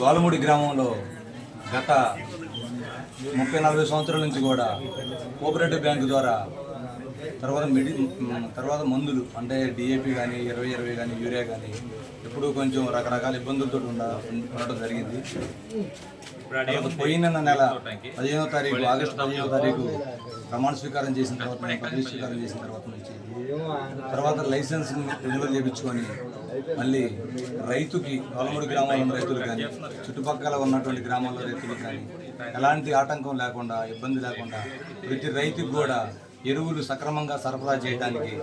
గోలముడి గ్రామంలో గత ముప్పై నలభై సంవత్సరాల నుంచి కూడా కోఆపరేటివ్ బ్యాంకు ద్వారా తర్వాత మెడి తర్వాత మందులు అంటే డిఏపి కానీ ఇరవై ఇరవై కానీ యూరియా కానీ ఎప్పుడూ కొంచెం రకరకాల ఇబ్బందులతో ఉండడం జరిగింది. పోయిన నెల పదిహేనో తారీఖు ఆగస్టు పదిహేనో తారీఖు ప్రమాణ స్వీకారం చేసిన తర్వాత పదవి స్వీకారం చేసిన తర్వాత నుంచి తర్వాత లైసెన్స్ రెన్యువల్ చేయించుకొని మళ్ళీ రైతుకి గొలమూడి గ్రామాల్లో ఉన్న రైతులు కానీ చుట్టుపక్కల ఉన్నటువంటి గ్రామాల్లో రైతులు కానీ ఎలాంటి ఆటంకం లేకుండా ఇబ్బంది లేకుండా ప్రతి రైతుకు కూడా ఎరువులు సక్రమంగా సరఫరా చేయడానికి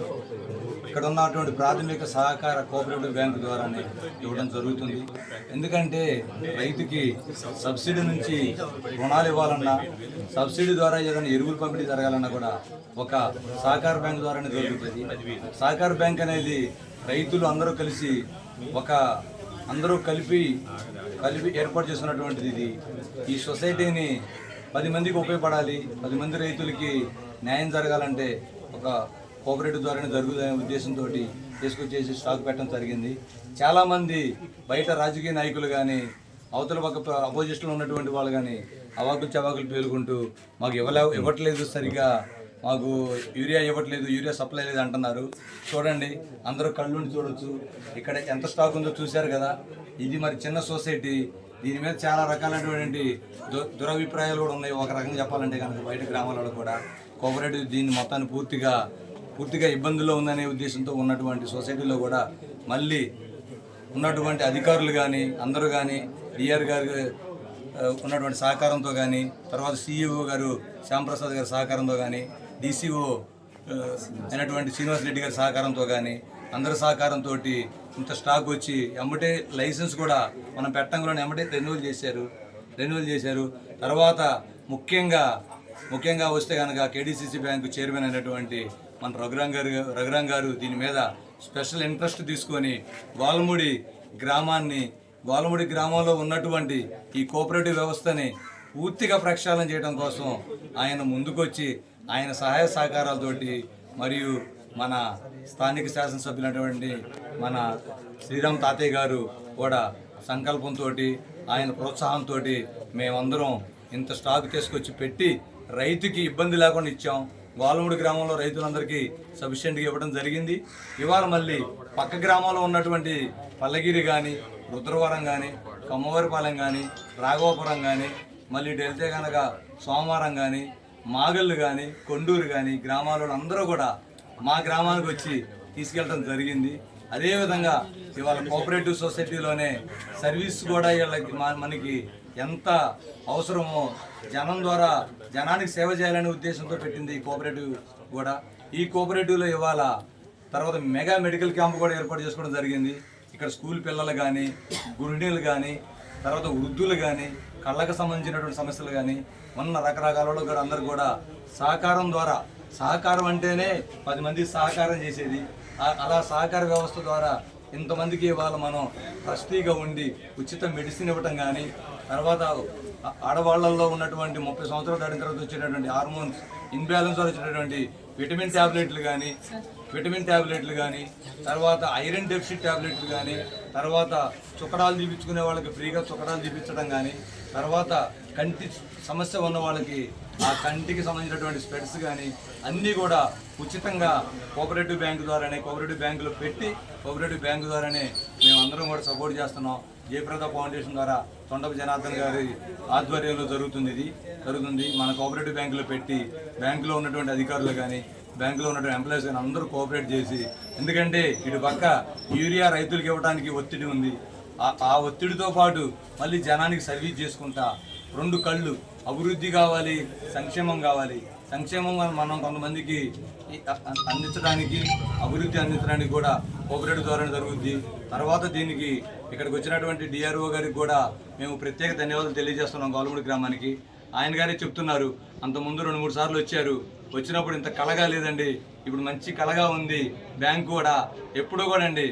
ఇక్కడ ఉన్నటువంటి ప్రాథమిక సహకార కోఆపరేటివ్ బ్యాంకు ద్వారానే ఇవ్వడం జరుగుతుంది. ఎందుకంటే రైతుకి సబ్సిడీ నుంచి రుణాలు ఇవ్వాలన్నా సబ్సిడీ ద్వారా ఏదైనా ఎరువులు పంపిణీ జరగాలన్నా కూడా ఒక సహకార బ్యాంక్ ద్వారానే జరుగుతుంది. సహకార బ్యాంక్ అనేది రైతులు అందరూ కలిసి ఒక అందరూ కలిపి కలిపి ఏర్పాటు చేస్తున్నటువంటిది ఇది. ఈ సొసైటీని పది మందికి ఉపయోగపడాలి పది మంది రైతులకి న్యాయం జరగాలంటే ఒక కోఆపరేటివ్ ద్వారానే జరుగుతుందనే ఉద్దేశంతో తీసుకొచ్చేసి స్టాక్ పెట్టడం జరిగింది. చాలామంది బయట రాజకీయ నాయకులు కానీ అవతల పక్క అపోజిషన్లో ఉన్నటువంటి వాళ్ళు కానీ అవాకులు చవాకులు పేలుకుంటూ మాకు ఇవ్వలే ఇవ్వట్లేదు సరిగా మాకు యూరియా ఇవ్వట్లేదు యూరియా సప్లై లేదు అంటున్నారు. చూడండి అందరూ కళ్ళుండి చూడొచ్చు. ఇక్కడ ఎంత స్టాక్ ఉందో చూశారు కదా. ఇది మరి చిన్న సొసైటీ. దీని మీద చాలా రకాలైనటువంటి దు దురభిప్రాయాలు కూడా ఉన్నాయి. ఒక రకంగా చెప్పాలంటే కనుక బయట గ్రామాలలో కూడా కోఆపరేటివ్ దీన్ని మొత్తాన్ని పూర్తిగా పూర్తిగా ఇబ్బందుల్లో ఉందనే ఉద్దేశంతో ఉన్నటువంటి సొసైటీలో కూడా మళ్ళీ ఉన్నటువంటి అధికారులు కానీ అందరూ కానీ డిఆర్ గారు ఉన్నటువంటి సహకారంతో కానీ తర్వాత సిఇఓ గారు శ్యాంప్రసాద్ గారి సహకారంతో కానీ డిసిఓ అయినటువంటి శ్రీనివాస్ రెడ్డి గారి సహకారంతో కానీ అందరి సహకారంతో ఇంత స్టాక్ వచ్చి ఎమ్మటే లైసెన్స్ కూడా మనం పెట్టంలోనే ఎమ్మటే రెన్యువల్ చేశారు రెన్యువల్ చేశారు. తర్వాత ముఖ్యంగా ముఖ్యంగా వస్తే కనుక కేడీసీసీ బ్యాంకు చైర్మన్ అయినటువంటి మన రఘురాం గారు రఘురాం గారు దీని మీద స్పెషల్ ఇంట్రెస్ట్ తీసుకొని గోలముడి గ్రామాన్ని గోలముడి గ్రామంలో ఉన్నటువంటి ఈ కోఆపరేటివ్ వ్యవస్థని పూర్తిగా ప్రక్షాళన చేయడం కోసం ఆయన ముందుకొచ్చి ఆయన సహాయ సహకారాలతోటి మరియు మన స్థానిక శాసనసభ్యులైనటువంటి మన శ్రీరామ్ తాతయ్య గారు కూడా సంకల్పంతో ఆయన ప్రోత్సాహంతో మేమందరం ఇంత స్టాక్ తీసుకొచ్చి పెట్టి రైతుకి ఇబ్బంది లేకుండా ఇచ్చాం. గోలమూడి గ్రామంలో రైతులందరికీ సఫిషియెంట్గా ఇవ్వడం జరిగింది. ఇవాళ మళ్ళీ పక్క గ్రామంలో ఉన్నటువంటి పల్లగిరి కానీ రుద్రవరం కానీ కమ్మవారిపాలెం కానీ రాఘవపురం కానీ మళ్ళీ ఇటు వెళ్తే కనుక సోమవారం కానీ మాగళ్ళు కానీ కొండూరు కానీ గ్రామాలలో అందరూ కూడా మా గ్రామానికి వచ్చి తీసుకెళ్ళడం జరిగింది. అదేవిధంగా ఇవాళ కోఆపరేటివ్ సొసైటీలోనే సర్వీస్ కూడా వీళ్ళకి మనకి ఎంత అవసరమో జనం ద్వారా జనానికి సేవ చేయాలనే ఉద్దేశంతో పెట్టింది ఈ కోఆపరేటివ్ కూడా. ఈ కోఆపరేటివ్లో ఇవాళ తర్వాత మెగా మెడికల్ క్యాంప్ కూడా ఏర్పాటు చేసుకోవడం జరిగింది. ఇక్కడ స్కూల్ పిల్లలు కానీ గృహిణులు కానీ తర్వాత వృద్ధులు కానీ కళ్ళకు సంబంధించినటువంటి సమస్యలు కానీ ఉన్న రకరకాల వాళ్ళు కూడా అందరు కూడా సహకారం ద్వారా సహకారం అంటేనే పది మంది సహకారం చేసేది. అలా సహకార వ్యవస్థ ద్వారా ఇంతమందికి ఇవాళ మనం ట్రస్టీగా ఉండి ఉచిత మెడిసిన్ ఇవ్వటం కానీ తర్వాత ఆడవాళ్ళలో ఆడవాళ్ళల్లో ఉన్నటువంటి ముప్పై సంవత్సరాలు దాటిన తర్వాత వచ్చేటటువంటి హార్మోన్స్ ఇన్బ్యాలెన్స్ వచ్చేటటువంటి విటమిన్ ట్యాబ్లెట్లు కానీ విటమిన్ ట్యాబ్లెట్లు కానీ తర్వాత ఐరన్ డెఫిషిట్ ట్యాబ్లెట్లు కానీ తర్వాత చుక్కడాలు తీపించుకునే వాళ్ళకి ఫ్రీగా చుక్కడాలు తీపించడం కానీ తర్వాత కంటి సమస్య ఉన్న వాళ్ళకి ఆ కంటికి సంబంధించినటువంటి స్పెడ్స్ కానీ అన్నీ కూడా ఉచితంగా కోఆపరేటివ్ బ్యాంకు ద్వారానే కోఆపరేటివ్ బ్యాంకులో పెట్టి కోఆపరేటివ్ బ్యాంకు ద్వారానే మేమందరం కూడా సపోర్ట్ చేస్తున్నాం. జయప్రద ఫౌండేషన్ ద్వారా తొండపు జనార్దన్ గారి ఆధ్వర్యంలో జరుగుతుంది ఇది. జరుగుతుంది. మన కోఆపరేటివ్ బ్యాంకులో పెట్టి బ్యాంకులో ఉన్నటువంటి అధికారులు కానీ బ్యాంకులో ఉన్నటువంటి ఎంప్లాయీస్ కానీ అందరూ కోఆపరేట్ చేసి ఎందుకంటే ఇటు పక్క యూరియా రైతులకు ఇవ్వడానికి ఒత్తిడి ఉంది. ఆ- ఆ ఒత్తిడితో పాటు మళ్ళీ జనానికి సర్వీస్ చేసుకుంటా రెండు కళ్ళు. అభివృద్ధి కావాలి సంక్షేమం కావాలి. సంక్షేమం మనం కొంతమందికి అందించడానికి అభివృద్ధి అందించడానికి కూడా కోఆపరేటివ్ ద్వారా జరుగుద్ది. తర్వాత దీనికి ఇక్కడికి వచ్చినటువంటి డిఆర్ఓ గారికి కూడా మేము ప్రత్యేక ధన్యవాదాలు తెలియజేస్తున్నాం గౌలమూడి గ్రామానికి. ఆయన గారే చెప్తున్నారు అంతకుముందు రెండు మూడు సార్లు వచ్చారు. వచ్చినప్పుడు ఇంత కలగా లేదండి. ఇప్పుడు మంచి కలగా ఉంది. బ్యాంక్ కూడా ఎప్పుడూ కూడా అండి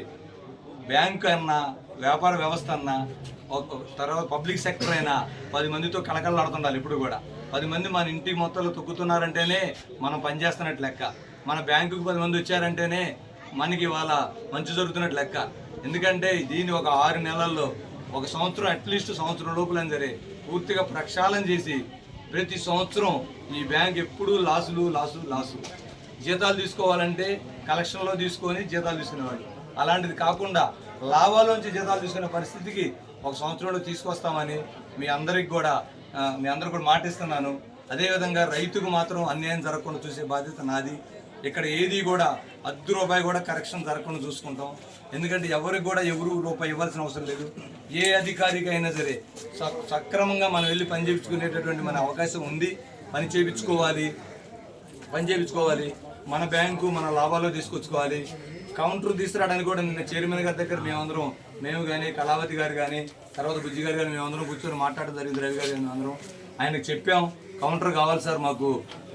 బ్యాంక్ అన్నా వ్యాపార వ్యవస్థ అన్నా ఒక- తర్వాత పబ్లిక్ సెక్టర్ అయినా పది మందితో కళకళలాడుతుండాలి ఇప్పుడు కూడా. పది మంది మన ఇంటి మొత్తంలో తొక్కుతున్నారంటేనే మనం పనిచేస్తున్నట్టు లెక్క. మన బ్యాంకుకు పది మంది వచ్చారంటేనే మనకి ఇవాళ మంచి జరుగుతున్నట్టు లెక్క. ఎందుకంటే దీన్ని ఒక ఆరు నెలల్లో ఒక సంవత్సరం అట్లీస్ట్ సంవత్సరం లోపలైనా సరే పూర్తిగా ప్రక్షాళన చేసి ప్రతి సంవత్సరం ఈ బ్యాంక్ ఎప్పుడూ లాసులు లాసు లాసు. జీతాలు తీసుకోవాలంటే కలెక్షన్లో తీసుకొని జీతాలు తీసుకునేవాళ్ళు. అలాంటిది కాకుండా లాభాల్లోంచి జీతాలు చూసుకునే పరిస్థితికి ఒక సంవత్సరంలో తీసుకొస్తామని మీ అందరికి కూడా మీ అందరు కూడా మాటిస్తున్నాను. అదేవిధంగా రైతుకు మాత్రం అన్యాయం జరగకుండా చూసే బాధ్యత నాది. ఇక్కడ ఏది కూడా అర్ధ రూపాయి కూడా కరెక్షన్ జరగకుండా చూసుకుంటాం. ఎందుకంటే ఎవరికి కూడా ఎవరు రూపాయి ఇవ్వాల్సిన అవసరం లేదు. ఏ అధికారికి అయినా సరే సక్రమంగా మనం వెళ్ళి పని చేయించుకునేటటువంటి మన అవకాశం ఉంది. పని చేయించుకోవాలి. పని చేయించుకోవాలి. మన బ్యాంకు మన లాభాల్లో తీసుకొచ్చుకోవాలి. కౌంటర్ తీసుకురావడానికి కూడా నిన్న చైర్మన్ గారి దగ్గర మేమందరం మేము కానీ కళావతి గారు కానీ తర్వాత బుజ్జి గారు కానీ మేమందరం కూర్చొని మాట్లాడడం జరిగింది. రవి గారు కానీ అందరం ఆయనకు చెప్పాం కౌంటర్ కావాలి సార్ మాకు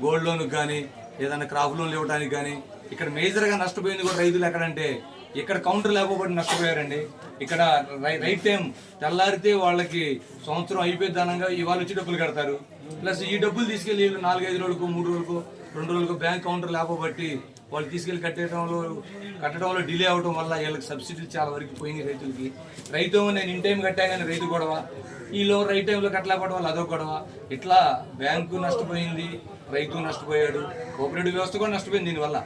గోల్డ్ లోన్కి కానీ ఏదైనా క్రాప్ లోన్లు ఇవ్వడానికి కానీ ఇక్కడ మేజర్గా నష్టపోయింది కూడా రైతులు ఎక్కడంటే ఇక్కడ కౌంటర్ లేకపోతే నష్టపోయారండి. ఇక్కడ రై- రైట్ టైం తెల్లారితే వాళ్ళకి సంవత్సరం అయిపోయే దానంగా ఇవాళ వచ్చి డబ్బులు కడతారు. ప్లస్ ఈ డబ్బులు తీసుకెళ్ళి నాలుగైదు రోజులకు మూడు రోజులకు రెండు రోజులకు బ్యాంక్ కౌంటర్ లేకపోబట్టి వాళ్ళు తీసుకెళ్ళి కట్టడంలో కట్టడంలో డిలే అవడం వల్ల వీళ్ళకి సబ్సిడీలు చాలా వరకు పోయినాయి రైతులకి. రైతు నేను ఇన్ టైం కట్టా కానీ రైతు గొడవ. ఈ రైట్ టైంలో కట్టలేకపోవడం వల్ల అదో గొడవ. ఇట్లా బ్యాంకు నష్టపోయింది రైతు నష్టపోయాడు కోఆపరేటివ్ వ్యవస్థ కూడా నష్టపోయింది దీనివల్ల.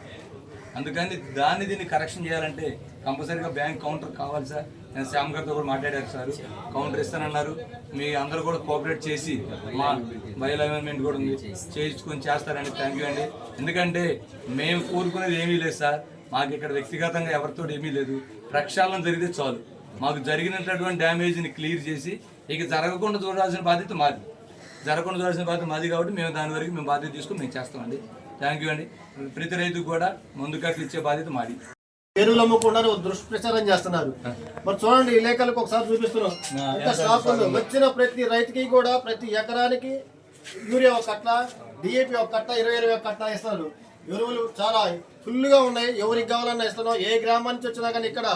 అందుకని దాన్ని దీన్ని కరెక్షన్ చేయాలంటే కంపల్సరీగా బ్యాంక్ కౌంటర్ కావాలి సార్. నేను శ్యామ్ గారితో కూడా మాట్లాడారు సార్. కౌంటర్ ఇస్తానన్నారు. మీ అందరూ కూడా కోఆపరేట్ చేసి మా బయల్ అమెండ్మెంట్ కూడా ఉంది. చేయించుకొని చేస్తారండి థ్యాంక్ యూ అండి. ఎందుకంటే మేము కోరుకునేది ఏమీ లేదు సార్. మాకు ఇక్కడ వ్యక్తిగతంగా ఎవరితో ఏమీ లేదు. ప్రక్షాళన జరిగితే చాలు. మాకు జరిగినటువంటి డ్యామేజ్ని క్లియర్ చేసి ఇక జరగకుండా చూడాల్సిన బాధ్యత మాది. జరగకుండా చూడాల్సిన బాధ్యత మాది కాబట్టి మేము దాని వరకు మేము బాధ్యత తీసుకుని మేము చేస్తామండి. థ్యాంక్ యూ అండి ప్రతి రైతుకు కూడా ముందు కట్లు ఇచ్చే బాధ్యత మాది. ఎరువులు అమ్ముకున్నారు దుష్ప్రచారం చేస్తున్నారు. మరి చూడండి ఈ లేఖలకు ఒకసారి చూపిస్తున్నాం. ఎంత స్టాక్ ఉందో. వచ్చిన ప్రతి రైతుకి కూడా ప్రతి ఎకరానికి యూరియా ఒక కట్ట డిఏపి ఒక కట్ట ఇరవై ఇరవై కట్ట ఇస్తున్నారు. ఎరువులు చాలా ఫుల్గా ఉన్నాయి. ఎవరికి కావాలన్నా ఇస్తున్నాం. ఏ గ్రామం నుంచి వచ్చినా కానీ ఇక్కడ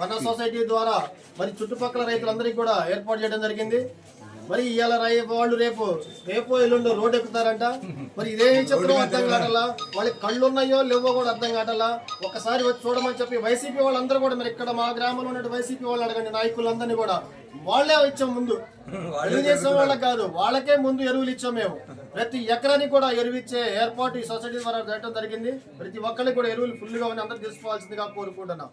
మన సొసైటీ ద్వారా మరి చుట్టుపక్కల రైతులందరికీ కూడా ఏర్పాటు చేయడం జరిగింది. మరి ఇవాళ రై వాళ్ళు రేపు. రేపు ఎల్లుండి రోడ్డు ఎక్కుతారంట. మరి ఇదేం చెప్తారో అర్థం కావట్లా? వాళ్ళకి కళ్ళు ఉన్నాయో లేవో కూడా అర్థం కావట్లా? ఒకసారి వచ్చి చూడమని చెప్పి వైసీపీ వాళ్ళందరూ కూడా మరి ఇక్కడ మా గ్రామంలో ఉన్న వైసీపీ వాళ్ళు అడగండి నాయకులందరినీ కూడా. వాళ్ళే ఇచ్చాం ముందు. తెలుగుదేశం వాళ్ళకి కాదు వాళ్ళకే ముందు ఎరువులు ఇచ్చాం మేము. ప్రతి ఎకరానికి కూడా ఎరువు ఇచ్చే ఏర్పాటు ఈ సొసైటీ ద్వారా జరిగింది. ప్రతి ఒక్కరికి కూడా ఎరువులు ఫుల్గా ఉన్నాయి. అందరూ తీసుకోవాల్సిందిగా కోరుకుంటున్నాం.